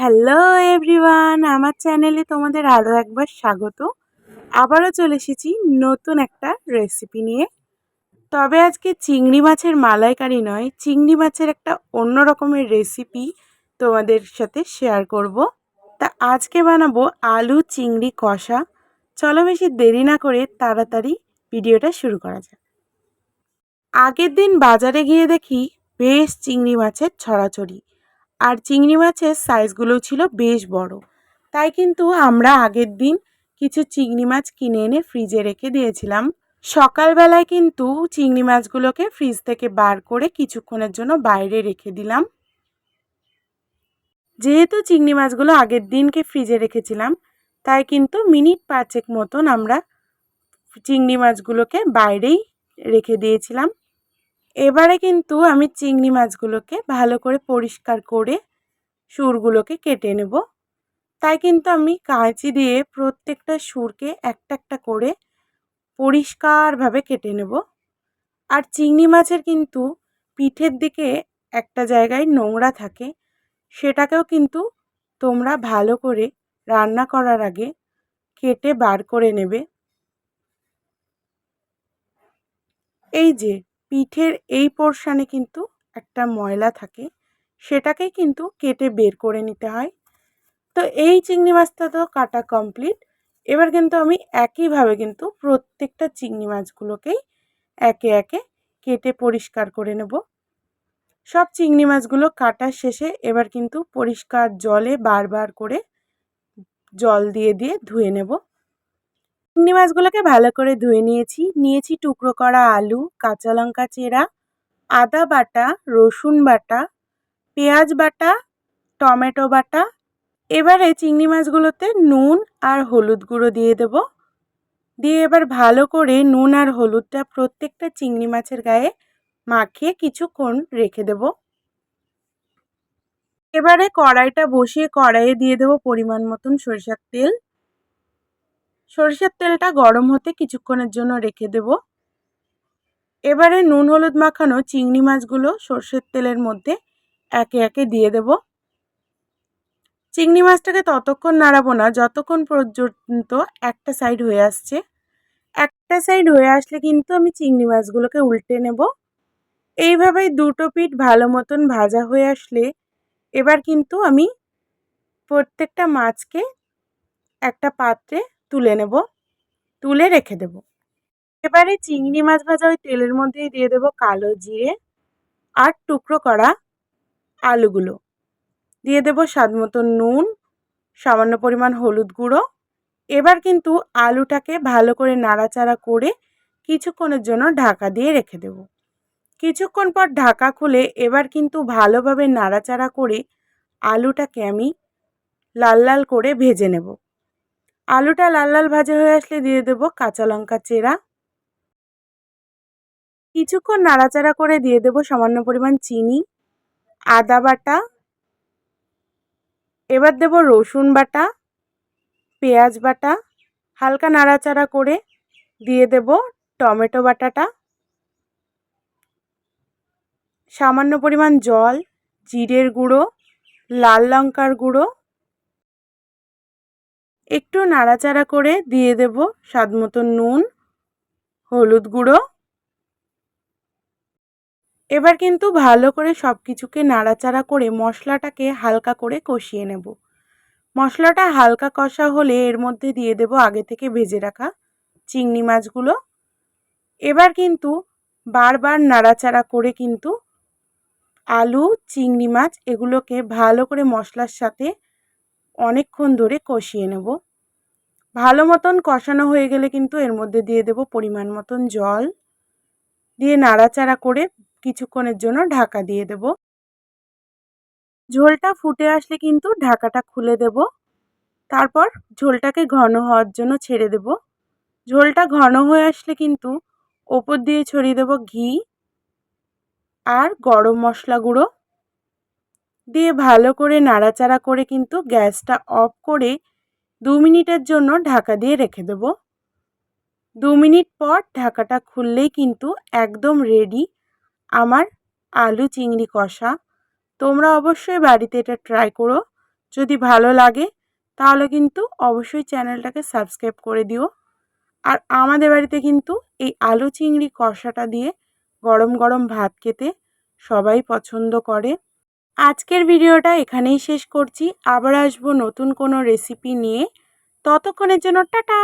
Hello everyone আমার চ্যানেলে তোমাদের আরও একবার স্বাগত। আবারও চলে এসেছি নতুন একটা রেসিপি নিয়ে। তবে আজকে চিংড়ি মাছের মালাইকারি নয়, চিংড়ি মাছের একটা অন্য রকমের রেসিপি তোমাদের সাথে শেয়ার করব। তা আজকে বানাবো আলু চিংড়ি কষা। চলো বেশি দেরি না করে তাড়াতাড়ি ভিডিওটা শুরু করা যাক। আগের দিন বাজারে গিয়ে দেখি বেশ চিংড়ি মাছের ছড়াছড়ি। আর চিংড়ি মাছের সাইজগুলোও ছিল বেশ বড়। তাই কিন্তু আমরা আগের দিন কিছু চিংড়ি মাছ কিনে এনে ফ্রিজে রেখে দিয়েছিলাম। সকালবেলায় কিন্তু চিংড়ি মাছগুলোকে ফ্রিজ থেকে বার করে কিছুক্ষণের জন্য বাইরে রেখে দিলাম। যেহেতু চিংড়ি মাছগুলো আগের দিনকে ফ্রিজে রেখেছিলাম, তাই কিন্তু মিনিট পাঁচেক মতন আমরা চিংড়ি মাছগুলোকে বাইরেই রেখে দিয়েছিলাম। এবারে কিন্তু আমি চিংড়ি মাছগুলোকে ভালো করে পরিষ্কার করে সুরগুলোকে কেটে নেব। তাই কিন্তু আমি কাঁচি দিয়ে প্রত্যেকটা সুরকে একটা একটা করে পরিষ্কারভাবে কেটে নেব। আর চিংড়ি মাছের কিন্তু পিঠের দিকে একটা জায়গায় নোংরা থাকে, সেটাকেও কিন্তু তোমরা ভালো করে রান্না করার আগে কেটে বার করে নেবে। এই যে পিঠের এই পোর্শানে কিন্তু একটা ময়লা থাকে, সেটাকেই কিন্তু কেটে বের করে নিতে হয়। তো এই চিংড়ি মাছটা তো কাটা কমপ্লিট এবার কিন্তু আমি একইভাবে কিন্তু প্রত্যেকটা চিংড়ি মাছগুলোকেই একে একে কেটে পরিষ্কার করে নেব। সব চিংড়ি মাছগুলো কাটার শেষে এবার কিন্তু পরিষ্কার জলে বারবার করে জল দিয়ে দিয়ে ধুয়ে নেব। চিংড়ি মাছগুলোকে ভালো করে ধুয়ে নিয়েছি। নিয়েছি টুকরো করা আলু, কাঁচা লঙ্কা চেরা, আদা বাটা, রসুন বাটা, পেঁয়াজ বাটা, টমেটো বাটা। এবারে চিংড়ি মাছগুলোতে নুন আর হলুদ গুঁড়ো দিয়ে দেব। দিয়ে এবার ভালো করে নুন আর হলুদটা প্রত্যেকটা চিংড়ি মাছের গায়ে মাখিয়ে কিছুক্ষণ রেখে দেব। এবারে কড়াইটা বসিয়ে কড়াইয়ে দিয়ে দেব পরিমাণ মতন সরিষার তেল। সরিষার তেলটা গরম হতে কিছুক্ষণের জন্য রেখে দেব। এবারে নুন হলুদ মাখানো চিংড়ি মাছগুলো সর্ষের তেলের মধ্যে একে একে দিয়ে দেব। চিংড়ি মাছটাকে ততক্ষণ নাড়াবো না, যতক্ষণ পর্যন্ত একটা সাইড হয়ে আসছে। একটা সাইড হয়ে আসলে কিন্তু আমি চিংড়ি মাছগুলোকে উল্টে নেব। এইভাবেই দুটো পিঠ ভালো মতন ভাজা হয়ে আসলে এবার কিন্তু আমি প্রত্যেকটা মাছকে একটা পাত্রে তুলে নেব, তুলে রেখে দেব। এবারে চিংড়ি মাছ ভাজা ওই তেলের মধ্যেই দিয়ে দেব কালো জিরে আর টুকরো করা আলুগুলো। দিয়ে দেব স্বাদ মতো নুন, সামান্য পরিমাণ হলুদ গুঁড়ো। এবার কিন্তু আলুটাকে ভালো করে নাড়াচাড়া করে কিছুক্ষণের জন্য ঢাকা দিয়ে রেখে দেব। কিছুক্ষণ পর ঢাকা খুলে এবার কিন্তু ভালোভাবে নাড়াচাড়া করে আলুটাকে আমি লাল লাল করে ভেজে নেব। আলুটা লাল লাল ভাজা হয়ে আসলে দিয়ে দেব কাঁচা লঙ্কা চেরা। কিছুক্ষণ নাড়াচাড়া করে দিয়ে দেব সামান্য পরিমাণ চিনি, আদা বাটা। এবার দেব রসুন বাটা, পেঁয়াজ বাটা। হালকা নাড়াচাড়া করে দিয়ে দেব টমেটো বাটাটা। সামান্য পরিমাণ জল, জিরের গুঁড়ো, লাল লঙ্কার গুঁড়ো। একটু নাড়াচাড়া করে দিয়ে দেব স্বাদ মতো নুন, হলুদ গুঁড়ো। এবার কিন্তু ভালো করে সব কিছুকে নাড়াচাড়া করে মশলাটাকে হালকা করে কষিয়ে নেব। মশলাটা হালকা কষা হলে এর মধ্যে দিয়ে দেব আগে থেকে ভেজে রাখা চিংড়ি মাছগুলো। এবার কিন্তু বারবার নাড়াচাড়া করে কিন্তু আলু, চিংড়ি মাছ এগুলোকে ভালো করে মশলার সাথে অনেকক্ষণ ধরে কষিয়ে নেব। ভালো মতন কষানো হয়ে গেলে কিন্তু এর মধ্যে দিয়ে দেব পরিমাণ মতন জল। দিয়ে নাড়াচাড়া করে কিছুক্ষণের জন্য ঢাকা দিয়ে দেব। ঝোলটা ফুটে আসলে কিন্তু ঢাকাটা খুলে দেব। তারপর ঝোলটাকে ঘন হওয়ার জন্য ছেড়ে দেব। ঝোলটা ঘন হয়ে আসলে কিন্তু ওপর দিয়ে ছড়িয়ে দেব ঘি আর গরম মশলা গুঁড়ো। দিয়ে ভালো করে নাড়াচাড়া করে কিন্তু গ্যাসটা অফ করে দু মিনিটের জন্য ঢাকা দিয়ে রেখে দেব। দু মিনিট পর ঢাকাটা খুললেই কিন্তু একদম রেডি আমার আলু চিংড়ি কষা। তোমরা অবশ্যই বাড়িতে এটা ট্রাই করো। যদি ভালো লাগে, তাহলে কিন্তু অবশ্যই চ্যানেলটাকে সাবস্ক্রাইব করে দিও। আর আমাদের বাড়িতে কিন্তু এই আলু চিংড়ি কষাটা দিয়ে গরম গরম ভাত খেতে সবাই পছন্দ করে। আজকের ভিডিওটা এখানেই শেষ করছি। আবার আসব নতুন কোনো রেসিপি নিয়ে। ততক্ষণের জন্য টাটা!